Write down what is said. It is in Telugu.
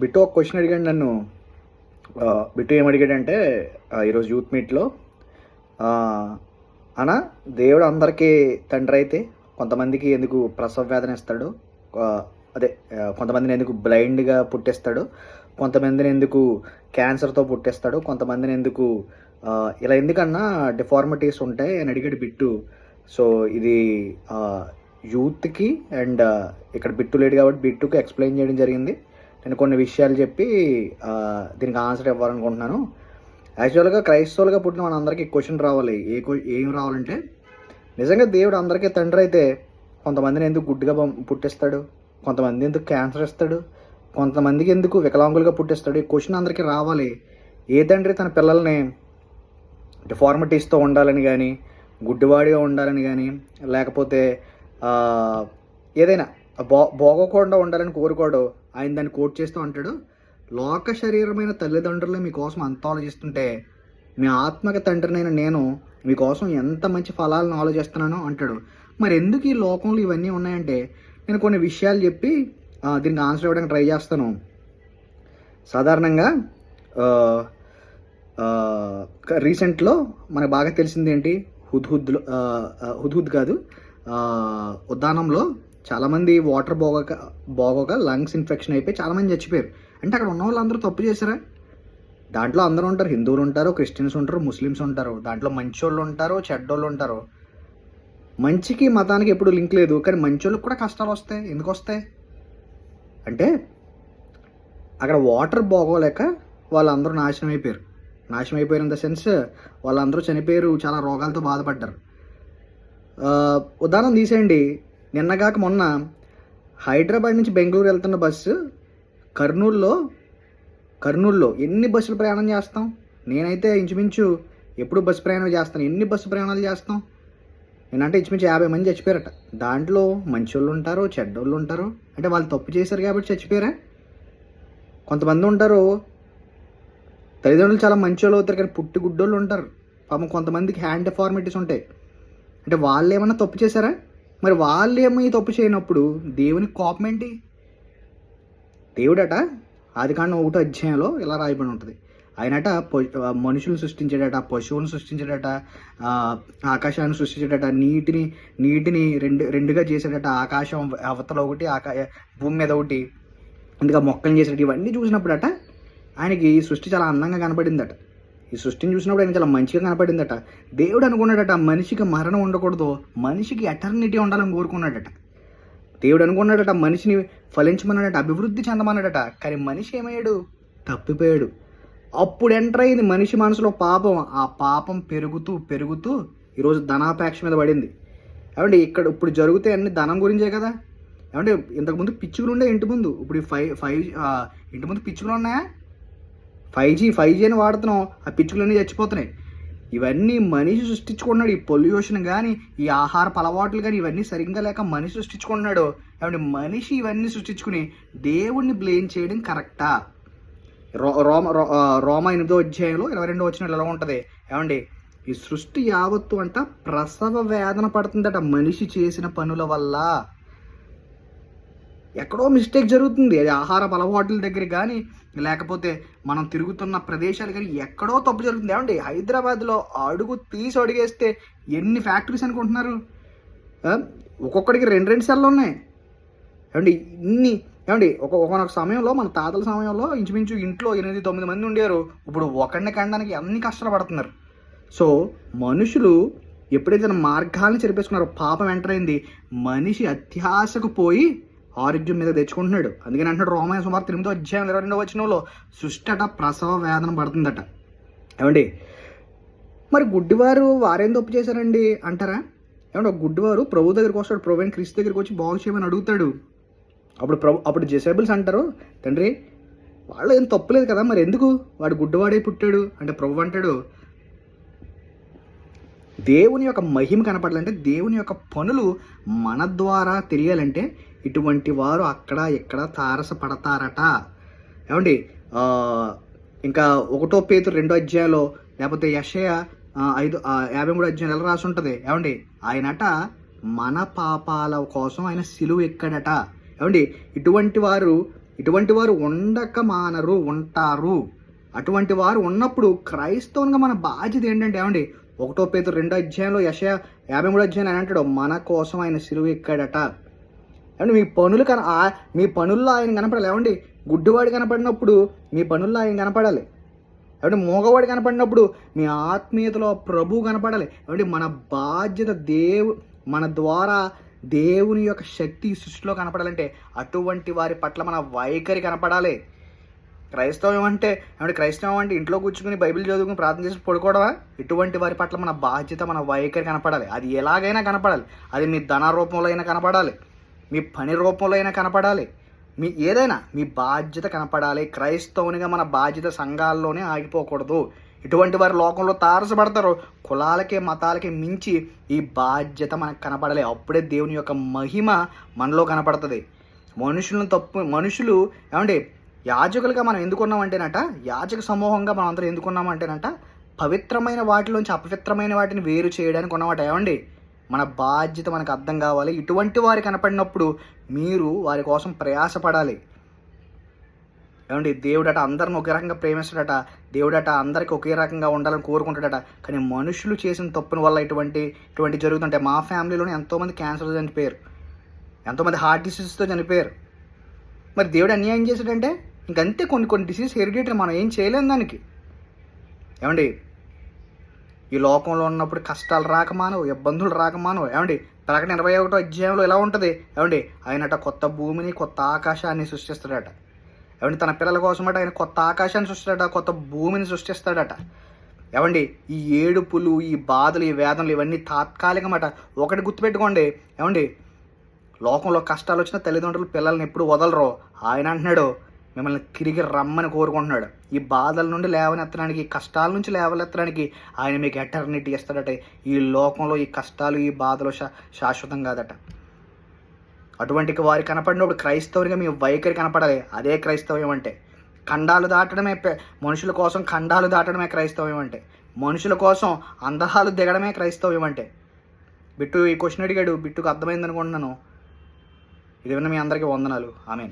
బిట్టు ఒక క్వశ్చన్ అడిగాడు నన్ను. బిట్టు ఏం అడిగాడంటే ఈరోజు యూత్ మీట్లో అన్న దేవుడు అందరికీ తండ్రి అయితే కొంతమందికి ఎందుకు ప్రసవ వేదన ఇస్తాడు? అదే కొంతమందిని ఎందుకు బ్లైండ్గా పుట్టిస్తాడు? కొంతమందిని ఎందుకు క్యాన్సర్తో పుట్టిస్తాడు? కొంతమందిని ఎందుకు ఇలా ఎందుకన్నా డిఫార్మిటీస్ ఉంటాయి అని అడిగాడు బిట్టు. సో ఇది యూత్కి అండ్ ఇక్కడ బిట్టు లేడు కాబట్టి బిట్టుకి ఎక్స్ప్లెయిన్ చేయడం జరిగింది. నేను కొన్ని విషయాలు చెప్పి దీనికి ఆన్సర్ ఇవ్వాలనుకుంటున్నాను. యాక్చువల్గా క్రైస్తవులుగా పుట్టిన మనందరికీ క్వశ్చన్ రావాలి. ఏ క్వ- ఏం రావాలంటే నిజంగా దేవుడు అందరికీ తండ్రి అయితే కొంతమందిని ఎందుకు గుడ్డుగా పుట్టిస్తాడు? కొంతమంది ఎందుకు క్యాన్సర్ ఇస్తాడు? కొంతమందికి ఎందుకు వికలాంగులుగా పుట్టిస్తాడు? ఈ క్వశ్చన్ అందరికీ రావాలి. ఏ తండ్రి తన పిల్లల్ని డిఫార్మిటీస్తో ఉండాలని కానీ గుడ్డివాడిగా ఉండాలని కానీ లేకపోతే ఏదైనా బో బోగకుండా ఉండాలని కోరుకోడు ఆయన దాన్ని కోట్ చేస్తూ అంటాడు లోక శరీరమైన తల్లిదండ్రులు మీకోసం అంత ఆలోచిస్తుంటే మీ ఆత్మక తండ్రినైన నేను మీకోసం ఎంత మంచి ఫలాలను ఆలోచిస్తున్నానో అంటాడు. మరి ఎందుకు ఈ లోకంలో ఇవన్నీ ఉన్నాయంటే నేను కొన్ని విషయాలు చెప్పి దీనికి ఆన్సర్ ఇవ్వడానికి ట్రై చేస్తాను. సాధారణంగా రీసెంట్లో మనకు బాగా తెలిసింది ఏంటి? హుద్హుద్లో హుద్హుద్ కాదు ఉద్దానంలో చాలామంది వాటర్ బోగక బోగక లంగ్స్ ఇన్ఫెక్షన్ అయిపోయి చాలామంది చచ్చిపోయారు. అంటే అక్కడ ఉన్న వాళ్ళందరూ తప్పు చేశారా? దాంట్లో అందరూ ఉంటారు. హిందువులు ఉంటారు క్రిస్టియన్స్ ఉంటారు ముస్లిమ్స్ ఉంటారు. దాంట్లో మంచోళ్ళు ఉంటారు చెడ్డోళ్ళు ఉంటారు. మంచికి మతానికి ఎప్పుడు లింక్ లేదు. కానీ మంచోళ్ళకి కూడా కష్టాలు వస్తాయి. ఎందుకు వస్తాయి? అంటే అక్కడ వాటర్ బాగోలేక వాళ్ళందరూ నాశనం అయిపోయారు. నాశనం అయిపోయిన ద సెన్స్ వాళ్ళందరూ చనిపోయారు. చాలా రోగాలతో బాధపడ్డారు. ఉదాహరణ తీసేయండి. నిన్నగాక మొన్న హైదరాబాద్ నుంచి బెంగళూరు వెళ్తున్న బస్సు కర్నూలులో కర్నూలులో ఎన్ని బస్సులు ప్రయాణం చేస్తాం? నేనైతే ఇంచుమించు ఎప్పుడు బస్సు ప్రయాణం చేస్తాను? ఎన్ని బస్సు ప్రయాణాలు చేస్తాం? నేనంటే ఇంచుమించు యాభై మంది చచ్చిపోయారట. దాంట్లో మంచోళ్ళు ఉంటారు చెడ్డోళ్ళు ఉంటారు అంటే వాళ్ళు తప్పు చేశారు కాబట్టి చచ్చిపోయారా? కొంతమంది ఉంటారు తల్లిదండ్రులు చాలా మంచోళ్ళు అవుతారు కానీ పుట్టి గుడ్డోళ్ళు ఉంటారు. పాపం కొంతమందికి హ్యాండ్ డిఫార్మిటీస్ ఉంటాయి. అంటే వాళ్ళు ఏమన్నా తప్పు చేశారా? మరి వాళ్ళు ఏమో ఈ తప్పు చేయనప్పుడు దేవుని కోపం ఏంటి? దేవుడట ఆది కాండం ఒకటో అధ్యాయంలో ఇలా రాయబడి ఉంటుంది. ఆయనట ప- మనుషులను సృష్టించాడట పశువులను సృష్టించాడట ఆకాశాన్ని సృష్టించాడట నీటిని నీటిని రెండు రెండుగా చేశాడట ఆకాశం అవతల ఒకటి ఆకా భూమి మీద ఒకటి ఇంకా మొక్కలు చేసేటట్టు ఇవన్నీ చూసినప్పుడట ఆయనకి సృష్టి చాలా అందంగా కనపడిందట. ఈ సృష్టిని చూసినప్పుడు ఆయన చాలా మంచిగా కనపడిందట. దేవుడు అనుకున్నాడట మనిషికి మరణం ఉండకూడదు మనిషికి ఎటర్నిటీ ఉండాలని కోరుకున్నాడట. దేవుడు అనుకున్నాడట మనిషిని ఫలించమన్నాడట అభివృద్ధి చెందమన్నాడట కానీ మనిషి ఏమయ్యాడు? తప్పిపోయాడు. అప్పుడు ఎంటర్ అయింది మనిషి మనసులో పాపం. ఆ పాపం పెరుగుతూ పెరుగుతూ ఈరోజు ధనాపేక్ష మీద పడింది. ఏమంటే ఇక్కడ ఇప్పుడు జరుగుతాయి అన్ని ధనం గురించే కదా? ఏమంటే ఇంతకుముందు పిచ్చుకలు ఉండే ఇంటి ముందు? ఇప్పుడు ఫైవ్ ఫైవ్ ఇంటి ముందు పిచ్చుకలు ఉన్నాయా? ఫైవ్ జీ ఫైవ్ జీ అని వాడుతున్నాం ఆ పిచ్చుకలన్నీ చచ్చిపోతున్నాయి. ఇవన్నీ మనిషి సృష్టించుకున్నాడు ఈ పొల్యూషన్ కానీ ఈ ఆహారపు అలవాట్లు కానీ ఇవన్నీ సరిగ్గా లేక మనిషి సృష్టించుకున్నాడు కాబట్టి మనిషి ఇవన్నీ సృష్టించుకుని దేవుణ్ణి బ్లేమ్ చేయడం కరెక్టా? రో రోమ రో- రోమ ఎనిమిదో అధ్యాయంలో ఇరవై రెండో వచ్చిన ఎలా ఉంటుంది? ఏమండి ఈ సృష్టి యావత్తు అంట ప్రసవ వేదన పడుతుందట మనిషి చేసిన పనుల వల్ల. ఎక్కడో మిస్టేక్ జరుగుతుంది. అది ఆహార అలవాట్ల దగ్గర కానీ లేకపోతే మనం తిరుగుతున్న ప్రదేశాలు కానీ ఎక్కడో తప్పు జరుగుతుంది. ఏమండి? హైదరాబాద్లో అడుగు తీసి అడిగేస్తే ఎన్ని ఫ్యాక్టరీస్ అనుకుంటున్నారు? ఒక్కొక్కడికి రెండు రెండు సెల్లు ఉన్నాయి. ఏమండి? ఇన్ని ఏమండి? ఒక ఒకనొక సమయంలో మన తాతల సమయంలో ఇంచుమించు ఇంట్లో ఎనిమిది తొమ్మిది మంది ఉండేవారు. ఇప్పుడు ఒకడిని కనడానికి అన్ని కష్టాలు పడుతున్నారు సో మనుషులు ఎప్పుడైతే మార్గాలను చెరిపేసుకున్నారో పాపం ఎంటర్ అయింది. మనిషి అత్యాశకు పోయి ఆరోగ్యం మీద తెచ్చుకుంటున్నాడు. అందుకని అంటున్నాడు రోమయ సుమారు ఎనిమిదో అధ్యాయం ఇరవై రెండో వచనంలో సుష్టట ప్రసవ వేదన పడుతుందట. ఏమండి? మరి గుడ్డివారు వారేం తప్పు చేశారండి అంటారా? ఏమంటే ఒక గుడ్డివారు ప్రభు దగ్గరికి వస్తాడు ప్రభు అని క్రీస్తు దగ్గరికి వచ్చి బాగు చేయమని అడుగుతాడు. అప్పుడు ప్రభు అప్పుడు డిసేబుల్స్ అంటారు తండ్రి వాళ్ళు ఏం తప్పులేదు కదా మరి ఎందుకు? వాడు గుడ్డివాడే పుట్టాడు. అంటే ప్రభు అంటాడు దేవుని యొక్క మహిమ కనపడాలంటే దేవుని యొక్క పనులు మన ద్వారా తెలియాలంటే ఇటువంటి వారు అక్కడ ఇక్కడ తారసపడతారట. ఏమండి? ఇంకా ఒకటో పేతు రెండో అధ్యాయంలో లేకపోతే యషయ ఐదు యాభై మూడు అధ్యాయం ఎలా రాసి ఉంటుంది ఏమండి? ఆయనట మన పాపాల కోసం ఆయన సిలువ ఎక్కడట. ఏమండి? ఇటువంటి వారు ఇటువంటి వారు ఉండక మానరు ఉంటారు. అటువంటి వారు ఉన్నప్పుడు క్రైస్తవునిగా మన బాధ్యత ఏంటంటే ఏమండి? ఒకటో పేరు రెండో అధ్యాయంలో యశ యాభై మూడో అధ్యాయం అని అంటాడు మన కోసం ఆయన సిలువ ఎక్కాడట. ఏమండి మీ పనులు కన మీ పనుల్లో ఆయన కనపడాలి. ఏమండి గుడ్డివాడు కనపడినప్పుడు మీ పనుల్లో ఆయన కనపడాలి. ఏమంటే మూగవాడు కనపడినప్పుడు మీ ఆత్మీయతలో ప్రభు కనపడాలి. ఏమంటే మన బాధ్యత దేవు మన ద్వారా దేవుని యొక్క శక్తి సృష్టిలో కనపడాలంటే అటువంటి వారి పట్ల మన వైఖరి కనపడాలి. క్రైస్తవం అంటే ఏమంటే క్రైస్తవం అంటే ఇంట్లో కూర్చుని బైబిల్ చదువుకుని ప్రార్థన చేసి పడుకోవడమా? ఇటువంటి వారి పట్ల మన బాధ్యత మన వైఖరి కనపడాలి. అది ఎలాగైనా కనపడాలి. అది మీ ధన రూపంలో అయినా కనపడాలి. మీ పని రూపంలో అయినా కనపడాలి. మీ ఏదైనా మీ బాధ్యత కనపడాలి. క్రైస్తవునిగా మన బాధ్యత సంఘాల్లోనే ఆగిపోకూడదు. ఇటువంటి వారి లోకంలో తారసపడతారు. కులాలకి మతాలకి మించి ఈ బాధ్యత మనకు కనపడాలి. అప్పుడే దేవుని యొక్క మహిమ మనలో కనపడుతుంది. మనుషులను తప్పు మనుషులు ఏమండి యాజకులుగా మనం ఎందుకున్నామంటేనట యాజక సమూహంగా మనం అందరం ఎందుకున్నామంటేనట పవిత్రమైన వాటిలోంచి అపవిత్రమైన వాటిని వేరు చేయడానికి ఉన్నమాట. ఏమండి మన బాధ్యత మనకు అర్థం కావాలి. ఇటువంటి వారి కనపడినప్పుడు మీరు వారి కోసం ప్రయాసపడాలి. ఏమండి? దేవుడట అందరిని ఒకే రకంగా ప్రేమిస్తాడట. దేవుడట అందరికి ఒకే రకంగా ఉండాలని కోరుకుంటాడట. కానీ మనుషులు చేసిన తప్పుల వల్ల ఇటువంటి ఇటువంటి జరుగుతుంటాయి మా ఫ్యామిలీలోనే ఎంతోమంది క్యాన్సర్తో చనిపోయారు. ఎంతోమంది హార్ట్ డిసీజెస్తో చనిపోయారు. మరి దేవుడు అన్యాయం చేశాడంటే ఇంకంతే కొన్ని కొన్ని డిసీజ్ హెరిడిటరీ మనం ఏం చేయలేము దానికి. ఏమండి? ఈ లోకంలో ఉన్నప్పుడు కష్టాలు రాకమానవు ఇబ్బందులు రాకమానవు ఏమండి? ప్రకటన ఇరవై ఒకటో అధ్యాయంలో ఎలా ఉంటుంది. ఏమండి? ఆయనట కొత్త భూమిని కొత్త ఆకాశాన్ని సృష్టిస్తాడట. ఏమండి? తన పిల్లల కోసమట ఆయన కొత్త ఆకాశాన్ని సృష్టిస్తాడట కొత్త భూమిని సృష్టిస్తాడట. ఏమండి? ఈ ఏడుపులు ఈ బాధలు ఈ వేదనలు ఇవన్నీ తాత్కాలికమట. ఒకటి గుర్తుపెట్టుకోండి. ఏమండి? లోకంలో కష్టాలు వచ్చిన తల్లిదండ్రులు పిల్లల్ని ఎప్పుడు వదలరు. ఆయన అంటున్నాడు మిమ్మల్ని తిరిగి రమ్మని కోరుకుంటున్నాడు. ఈ బాధల నుండి లేవనెత్తడానికి ఈ కష్టాల నుంచి లేవనెత్తడానికి ఆయన మీకు ఎటర్నిటీ ఇస్తాడట. ఈ లోకంలో ఈ కష్టాలు ఈ బాధలు శా శాశ్వతం కాదట. అటువంటి వారి కనపడినప్పుడు క్రైస్తవునిగా మీ వైఖరి కనపడాలి. అదే క్రైస్తవ్యం అంటే. ఖండాలు దాటడమే మనుషుల కోసం ఖండాలు దాటడమే క్రైస్తవ్యం అంటే. మనుషుల కోసం అందహాలు దిగడమే క్రైస్తవ్యం అంటే. బిట్టు ఈ క్వశ్చన్ అడిగాడు. బిట్టుకు అర్థమైంది అనుకుంటున్నాను ఇది విన్న మీ అందరికీ వందనాలు. ఆమెన్.